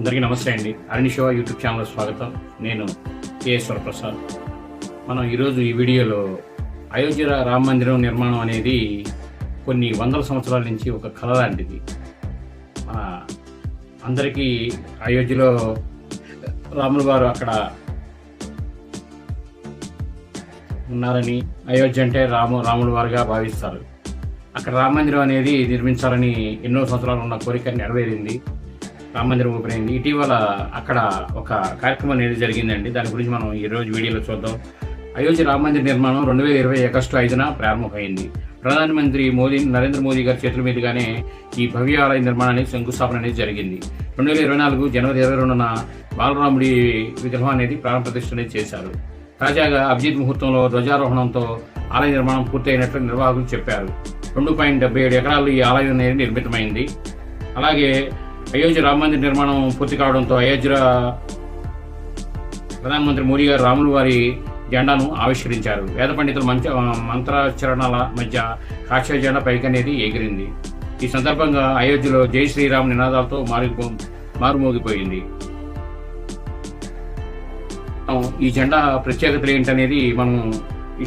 అందరికీ నమస్తే అండి. అరణి షో యూట్యూబ్ ఛానల్ స్వాగతం. నేను కేఎస్వర ప్రసాద్ మనం ఈరోజు ఈ వీడియోలో అయోధ్య రామ మందిరం నిర్మాణం అనేది కొన్ని వందల సంవత్సరాల నుంచి ఒక కళ లాంటిది. మన అందరికీ అయోధ్యలో రాములు వారు అక్కడ ఉన్నారని అయోధ్య అంటే రాము రాముల వారుగా భావిస్తారు. అక్కడ రామ మందిరం అనేది నిర్మించాలని ఎన్నో సంవత్సరాలు ఉన్న కోరిక నెరవేరింది. రామ మందిరం ఓపెన్ అయింది ఇటీవల అక్కడ ఒక కార్యక్రమం అనేది జరిగిందండి. దాని గురించి మనం ఈరోజు వీడియోలో చూద్దాం. అయోధ్య రామ మందిర నిర్మాణం రెండు వేల ఇరవై ఆగస్టు ఐదున ప్రారంభమైంది. ప్రధానమంత్రి మోదీ నరేంద్ర మోదీ గారి చేతుల మీదుగానే ఈ భవ్య ఆలయ నిర్మాణానికి శంకుస్థాపన అనేది జరిగింది. రెండు వేల ఇరవై నాలుగు జనవరి ఇరవై రెండున బాలరాముడి విగ్రహం అనేది ప్రాణ ప్రతిష్ఠ అనేది చేశారు. తాజాగా అభిజిత్ ముహూర్తంలో ధ్వజారోహణంతో ఆలయ నిర్మాణం పూర్తయినట్లు నిర్వాహకులు చెప్పారు. రెండు పాయింట్ డెబ్బై ఏడు ఎకరాలు ఈ ఆలయం అనేది నిర్మితమైంది. అలాగే అయోధ్య రామమందిర నిర్మాణం పూర్తి కావడంతో అయోధ్య ప్రధానమంత్రి మోడీ గారు రాములు వారి జెండాను ఆవిష్కరించారు. వేద పండితుల మంచ మంత్రాచరణల మధ్య కాక్ష జెండా పైకి అనేది ఎగిరింది. ఈ సందర్భంగా అయోధ్యలో జై శ్రీరామ్ నినాదాలతో మారి మారుమోగిపోయింది. ఈ జెండా ప్రత్యేకతలు ఏంటనేది మనం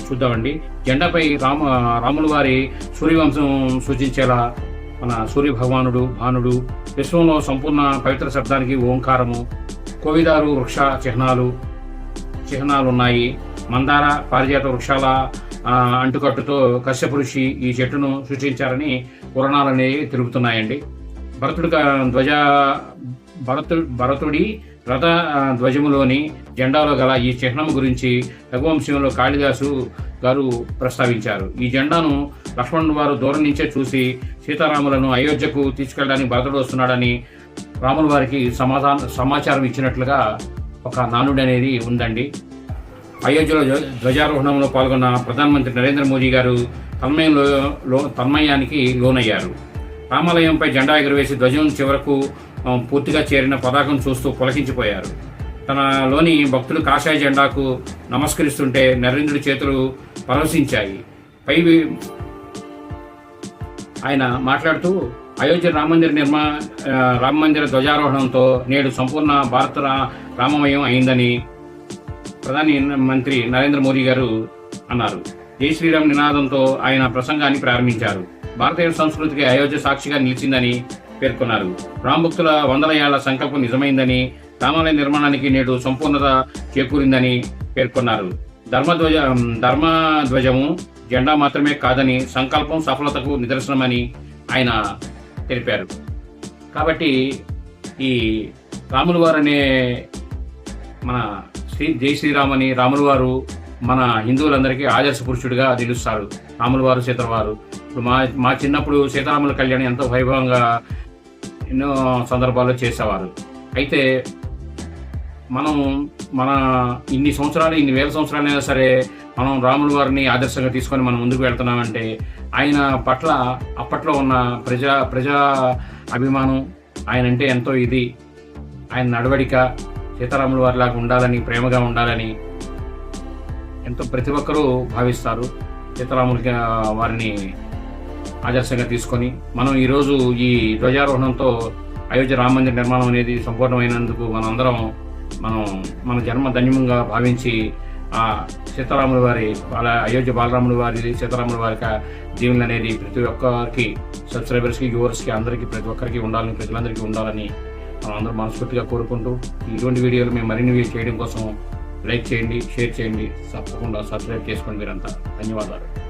చూద్దామండి. జెండాపై రామ రాముల వారి సూర్యవంశం సూచించేలా మన సూర్య భగవానుడు భానుడు విశ్వంలో సంపూర్ణ పవిత్ర శబ్దానికి ఓంకారము కోవిదారు వృక్ష చిహ్నాలు చిహ్నాలు ఉన్నాయి మందార పారిజాత వృక్షాల అంటుకట్టుతో కశ్యప ఋషి ఈ చెట్టును సృష్టించారని పురాణాలు అనేవి తెలుపుతున్నాయండి. భరతుడి ధ్వజ భరతు భరతుడి రథ ధ్వజములోని జెండాలో గల ఈ చిహ్నం గురించి రఘువంశంలో కాళిదాసు గారు ప్రస్తావించారు. ఈ జెండాను లక్ష్మణుడు వారు దూరం నుంచే చూసి సీతారాములను అయోధ్యకు తీసుకెళ్ళడానికి భరతుడు వస్తున్నాడని రాముల వారికి సమాధాన సమాచారం ఇచ్చినట్లుగా ఒక నానుడి అనేది ఉందండి. అయోధ్యలో ధ్వజారోహణంలో పాల్గొన్న ప్రధానమంత్రి నరేంద్ర మోదీ గారు తన్మయంలో తన్మయానికి లోనయ్యారు. రామాలయంపై జెండా ఎగురవేసి ధ్వజం చివరకు పూర్తిగా చేరిన పతాకం చూస్తూ పులకించిపోయారు. తనలోని భక్తులు కాషాయ జెండాకు నమస్కరిస్తుంటే నరేంద్రుడి చేతులు పరవశించాయి. పై ఆయన మాట్లాడుతూ అయోధ్య రామ మందిర నిర్మా రామ మందిర ధ్వజారోహణంతో నేడు సంపూర్ణ భారత రామమయం అయిందని ప్రధాని మంత్రి నరేంద్ర మోదీ గారు అన్నారు. జై శ్రీరామ్ నినాదంతో ఆయన ప్రసంగాన్ని ప్రారంభించారు. భారతీయ సంస్కృతికి అయోధ్య సాక్షిగా నిలిచిందని పేర్కొన్నారు. రాంభక్తుల వందల ఏళ్ళ సంకల్పం నిజమైందని రామాలయ నిర్మాణానికి నేడు సంపూర్ణత చేకూరిందని పేర్కొన్నారు. ధర్మధ్వజ ధర్మధ్వజము జెండా మాత్రమే కాదని సంకల్పం సఫలతకు నిదర్శనమని ఆయన తెలిపారు. కాబట్టి ఈ రాములు వారు అనే మన శ్రీ జై శ్రీరామ్ అని వారు మన హిందువులందరికీ ఆదర్శ పురుషుడిగా నిలుస్తారు. రాములు వారు సీతల వారు. ఇప్పుడు మా మా చిన్నప్పుడు సీతారాముల కళ్యాణం ఎంతో వైభవంగా ఎన్నో సందర్భాల్లో చేసేవారు. అయితే మనం మన ఇన్ని సంవత్సరాలు ఇన్ని వేల సంవత్సరాలైనా సరే మనం రాముల వారిని ఆదర్శంగా తీసుకొని మనం ముందుకు వెళ్తున్నామంటే ఆయన పట్ల అప్పట్లో ఉన్న ప్రజా ప్రజా అభిమానం ఆయన అంటే ఎంతో ఇది. ఆయన నడవడిక సీతారాముల వారిలాగా ఉండాలని ప్రేమగా ఉండాలని ఎంతో ప్రతి ఒక్కరూ భావిస్తారు. సీతారాముల వారిని ఆదర్శంగా తీసుకొని మనం ఈరోజు ఈ ధ్వజారోహణంతో అయోధ్య రామ మందిర నిర్మాణం అనేది సంపూర్ణమైనందుకు మనందరం మనం మన జన్మ ధన్యంగా భావించి ఆ సీతారాముల వారి వాళ్ళ అయోధ్య బాలరాముల వారి సీతారాముల వారి యొక్క దీవులు అనేది ప్రతి ఒక్కరికి సబ్స్క్రైబర్స్కి వ్యూవర్స్కి అందరికీ ప్రతి ఒక్కరికి ఉండాలని ప్రజలందరికీ ఉండాలని మనం అందరూ మనస్ఫూర్తిగా కోరుకుంటూ ఇటువంటి వీడియోలు మేము మరిన్ని చేయడం కోసం లైక్ చేయండి షేర్ చేయండి. తప్పకుండా సబ్స్క్రైబ్ చేసుకోండి మీరంతా. ధన్యవాదాలు.